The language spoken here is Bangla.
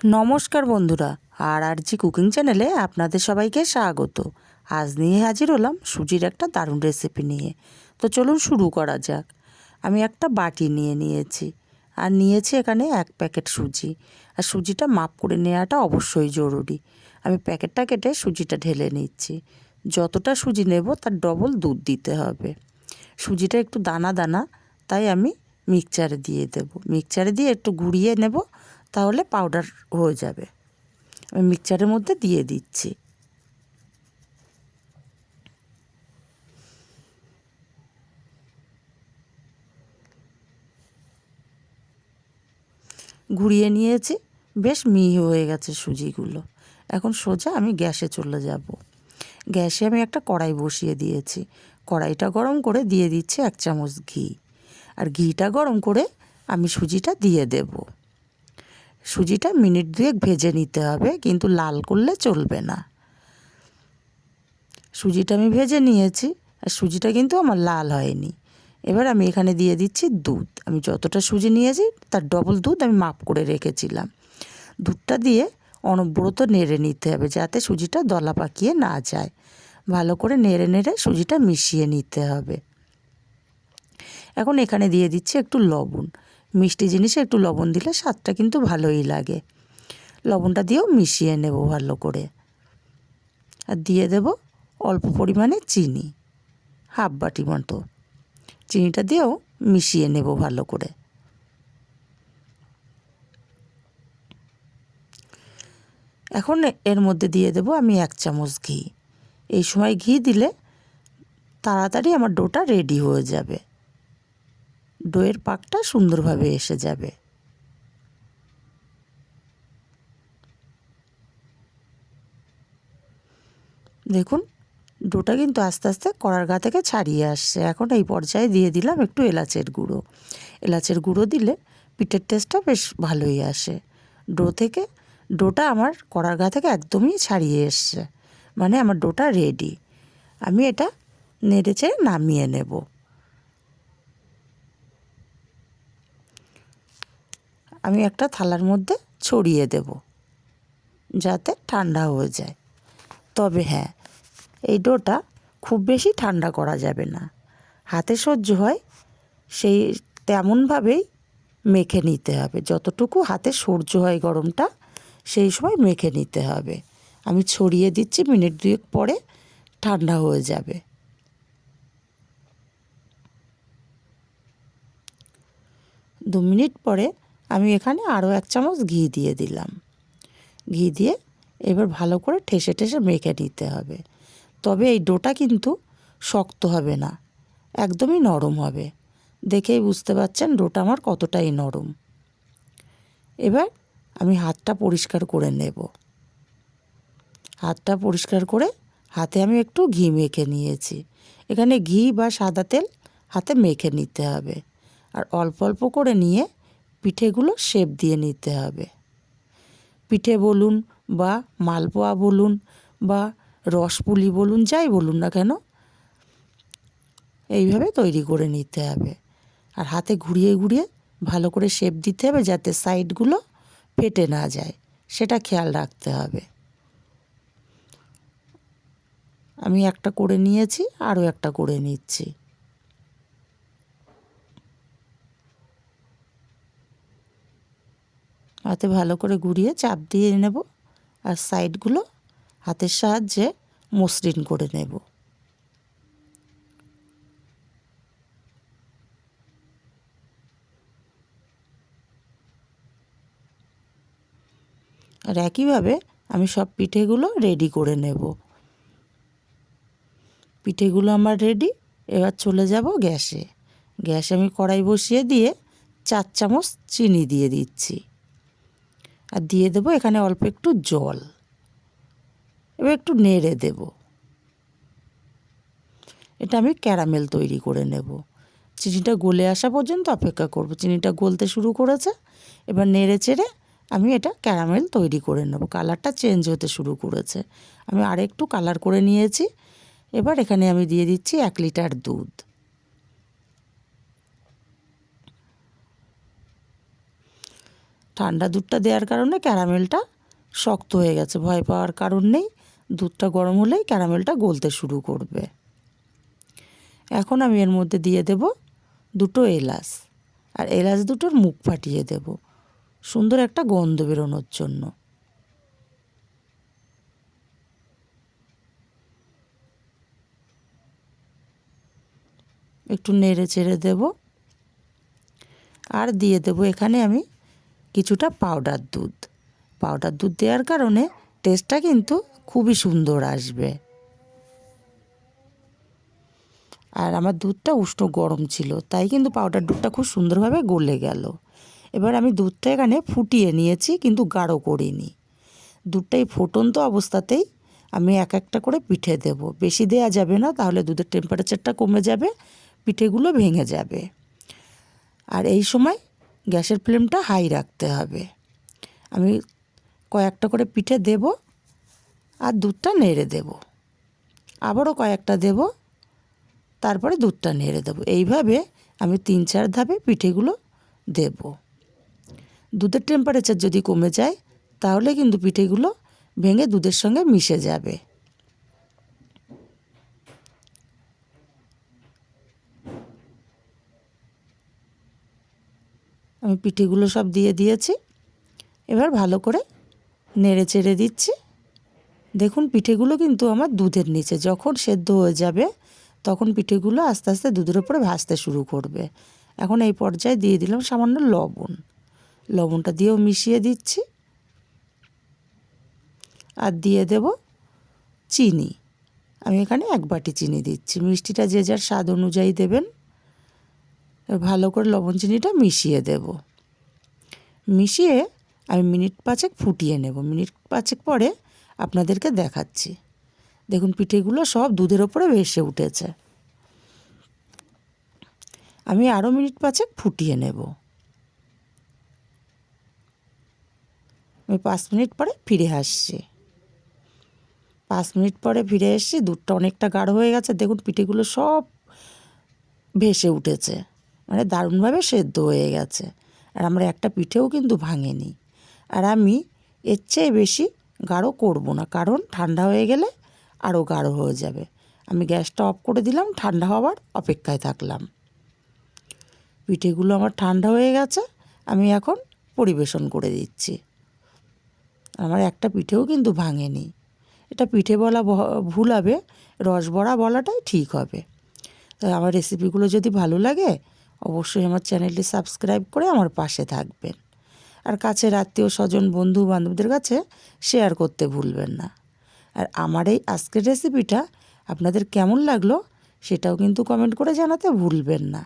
নমস্কার বন্ধুরা আর আর জি কুকিং চ্যানেলে আপনাদের সবাইকে স্বাগত। আজ নিয়ে হাজির হলাম সুজির একটা দারুণ রেসিপি নিয়ে। তো চলুন শুরু করা যাক। আমি একটা বাটি নিয়ে নিয়েছি, আর নিয়েছি এখানে এক প্যাকেট সুজি। আর সুজিটা মাপ করে নেওয়াটা অবশ্যই জরুরি। আমি প্যাকেটটা কেটে সুজিটা ঢেলে নিচ্ছি। যতটা সুজি নেব তার ডবল দুধ দিতে হবে। সুজিটা একটু দানা দানা, তাই আমি মিক্সচারে দিয়ে দেব। মিক্সচারে দিয়ে একটু গুঁড়িয়ে নেব তাহলে পাউডার হয়ে যাবে। আমি মিক্সচারের মধ্যে দিয়ে দিচ্ছি। গুঁড়িয়ে নিয়েছি। বেশ মিহি হয়ে গেছে সুজিগুলো। এখন সোজা আমি গ্যাসে চলে যাব। গ্যাসে আমি একটা কড়াই বসিয়ে দিয়েছি। কড়াইটা গরম করে দিয়ে দিচ্ছি এক চামচ ঘি। আর ঘিটা গরম করে আমি সুজিটা দিয়ে দেবো। সুজিটা মিনিট দুয়েক ভেজে নিতে হবে, কিন্তু লাল করলে চলবে না। সুজিটা আমি ভেজে নিয়েছি, আর সুজিটা কিন্তু আমার লাল হয়নি। এবার আমি এখানে দিয়ে দিচ্ছি দুধ। আমি যতটা সুজি নিয়েছি, তার ডবল দুধ আমি মাপ করে রেখেছিলাম। দুধটা দিয়ে অনবরত নেড়ে নিতে হবে, যাতে সুজিটা দলা পাকিয়ে না যায়। ভালো করে নেড়ে নেড়ে সুজিটা মিশিয়ে নিতে হবে। এখন এখানে দিয়ে দিচ্ছি একটু লবণ। মিষ্টি জিনিসে একটু লবণ দিলে স্বাদটা কিন্তু ভালোই লাগে। লবণটা দিয়েও মিশিয়ে নেব ভালো করে। আর দিয়ে দেব অল্প পরিমাণে চিনি, হাফ বাটি মতো। চিনিটা দিয়েও মিশিয়ে নেব ভালো করে। এখন এর মধ্যে দিয়ে দেব আমি এক চামচ ঘি। এই সময় ঘি দিলে তাড়াতাড়ি আমার ডোটা রেডি হয়ে যাবে। ডোয়ের পাকটা সুন্দরভাবে এসে যাবে। দেখুন, ডোটা কিন্তু আস্তে আস্তে কড়ার গা থেকে ছাড়িয়ে আসছে। এখন এই পর্যায়ে দিয়ে দিলাম একটু এলাচের গুঁড়ো। এলাচের গুঁড়ো দিলে পিঠের টেস্টটা বেশ ভালোই আসে। ডো থেকে, ডোটা আমার কড়ার গা থেকে একদমই ছাড়িয়ে এসছে। মানে আমার ডোটা রেডি আমি এটা নেড়ে চেড়ে নামিয়ে নেব। আমি একটা থালার মধ্যে ছড়িয়ে দেব যাতে ঠান্ডা হয়ে যায়। তবে হ্যাঁ এই ডোটা খুব বেশি ঠান্ডা করা যাবে না। হাতে সহ্য হয়, সেই তেমনভাবেই মেখে নিতে হবে। যতটুকু হাতে সহ্য হয় গরমটা, সেই সময় মেখে নিতে হবে। আমি ছড়িয়ে দিচ্ছি, মিনিট দুয়েক পরে ঠান্ডা হয়ে যাবে। দু মিনিট পরে আমি এখানে আরও এক চামচ ঘি দিয়ে দিলাম। ঘি দিয়ে এবার ভালো করে ঠেসে ঠেসে মেখে নিতে হবে। তবে এই ডোটা কিন্তু শক্ত হবে না, একদমই নরম হবে। দেখেই বুঝতে পারছেন ডোটা আমার কতটাই নরম। এবার আমি হাতটা পরিষ্কার করে নেব। হাতটা পরিষ্কার করে হাতে আমি একটু ঘি মেখে নিয়েছি। এখানে ঘি বা সাদা তেল হাতে মেখে নিতে হবে। আর অল্প অল্প করে নিয়ে পিঠেগুলো শেপ দিয়ে নিতে হবে। পিঠে বলুন বা মালপোয়া বলুন বা রসপুলি বলুন, যাই বলুন না কেন, এইভাবে তৈরি করে নিতে হবে। আর হাতে ঘুরিয়ে ঘুরিয়ে ভালো করে শেপ দিতে হবে যাতে সাইডগুলো ফেটে না যায়, সেটা খেয়াল রাখতে হবে। আমি একটা করে নিয়েছি, আরও একটা করে নিচ্ছি। হাতে ভালো করে ঘুরিয়ে চাপ দিয়ে নেব আর সাইডগুলো হাতের সাহায্যে মসৃণ করে নেব। আর একইভাবে আমি সব পিঠেগুলো রেডি করে নেব। পিঠেগুলো আমার রেডি এবার চলে যাব গ্যাসে। গ্যাসে আমি কড়াই বসিয়ে দিয়ে চার চামচ চিনি দিয়ে দিচ্ছি। আর দিয়ে দেবো এখানে অল্প একটু জল। এবার একটু নেড়ে দেব। এটা আমি ক্যারামেল তৈরি করে নেব। চিনিটা গলে আসা পর্যন্ত অপেক্ষা করব। চিনিটা গলতে শুরু করেছে। এবার নেড়ে চেড়ে আমি এটা ক্যারামেল তৈরি করে নেব। কালারটা চেঞ্জ হতে শুরু করেছে। আমি আরেকটু কালার করে নিয়েছি। এবার এখানে আমি দিয়ে দিচ্ছি এক লিটার দুধ। ঠান্ডা দুধটা দেওয়ার কারণে ক্যারামেলটা শক্ত হয়ে গেছে। ভয় পাওয়ার কারণ নেই। দুধটা গরম হলেই ক্যারামেলটা গলতে শুরু করবে। এখন আমি এর মধ্যে দিয়ে দেব দুটো এলাচ। আর এলাচ দুটোর মুখ ফাটিয়ে দেব। সুন্দর একটা গন্ধ বেরোনোর জন্য। একটু নেড়ে চেড়ে দেব। আর দিয়ে দেব এখানে আমি কিছুটা পাউডার দুধ। পাউডার দুধ দেওয়ার কারণে টেস্টটা কিন্তু খুবই সুন্দর আসবে। আর আমার দুধটা উষ্ণ গরম ছিল, তাই কিন্তু পাউডার দুধটা খুব সুন্দরভাবে গলে গেল। এবার আমি দুধটা এখানে ফুটিয়ে নিয়েছি, কিন্তু গাঢ় করিনি। দুধটা এই ফুটন্ত অবস্থাতেই আমি এক একটা করে পিঠে দেব। বেশি দেয়া যাবে না, তাহলে দুধের টেম্পারেচারটা কমে যাবে, পিঠেগুলো ভেঙে যাবে। আর এই সময় গ্যাসের ফ্লেমটা হাই রাখতে হবে। আমি কয়েকটা করে পিঠে দেব আর দুধটা নেড়ে দেব। আবারও কয়েকটা দেব, তারপরে দুধটা নেড়ে দেবো। এইভাবে আমি তিন চার ধাপে পিঠেগুলো দেব। দুধের টেম্পারেচার যদি কমে যায়, তাহলে কিন্তু পিঠেগুলো ভেঙে দুধের সঙ্গে মিশে যাবে। আমি পিঠেগুলো সব দিয়ে দিয়েছি। এবার ভালো করে নেড়ে চেড়ে দিচ্ছি। দেখুন, পিঠেগুলো কিন্তু আমার দুধের নিচে। যখন সেদ্ধ হয়ে যাবে, তখন পিঠেগুলো আস্তে আস্তে দুধের উপরে ভাজতে শুরু করবে। এখন এই পর্যায়ে দিয়ে দিলাম সামান্য লবণ। লবণটা দিয়েও মিশিয়ে দিচ্ছি। আর দিয়ে দেব চিনি। আমি এখানে এক বাটি চিনি দিচ্ছি। মিষ্টিটা যে যার স্বাদ অনুযায়ী দেবেন। ভালো করে লবণ চিনিটা মিশিয়ে দেব। মিশিয়ে আমি মিনিট পাঁচেক ফুটিয়ে নেব। মিনিট পাঁচেক পরে আপনাদেরকে দেখাচ্ছি। দেখুন, পিঠেগুলো সব দুধের ওপরে ভেসে উঠেছে। আমি আরও মিনিট পাঁচেক ফুটিয়ে নেব। আমি পাঁচ মিনিট পরে ফিরে আসছি। পাঁচ মিনিট পরে ফিরে এসেছি দুধটা অনেকটা গাঢ় হয়ে গেছে। দেখুন, পিঠেগুলো সব ভেসে উঠেছে। মানে দারুণভাবে সেদ্ধ হয়ে গেছে। আর আমার একটা পিঠেও কিন্তু ভাঙেনি। আর আমি এর চেয়ে বেশি গাঢ় করব না, কারণ ঠান্ডা হয়ে গেলে আরও গাঢ় হয়ে যাবে। আমি গ্যাসটা অফ করে দিলাম, ঠান্ডা হওয়ার অপেক্ষায় থাকলাম। পিঠেগুলো আমার ঠান্ডা হয়ে গেছে, আমি এখন পরিবেশন করে দিচ্ছি। আমার একটা পিঠেও কিন্তু ভাঙেনি। এটা পিঠে বলা ভুল হবে, রসবড়া বলাটাই ঠিক হবে। তাই আমার রেসিপিগুলো যদি ভালো লাগে অবশ্যই আমার চ্যানেলটি সাবস্ক্রাইব করে আমার পাশে থাকবেন। আর কাছের আত্মীয় স্বজন, বন্ধু বান্ধবদের কাছে শেয়ার করতে ভুলবেন না। আর আমার এই আজকের রেসিপিটা আপনাদের কেমন লাগল সেটাও কিন্তু কমেন্ট করে জানাতে ভুলবেন না।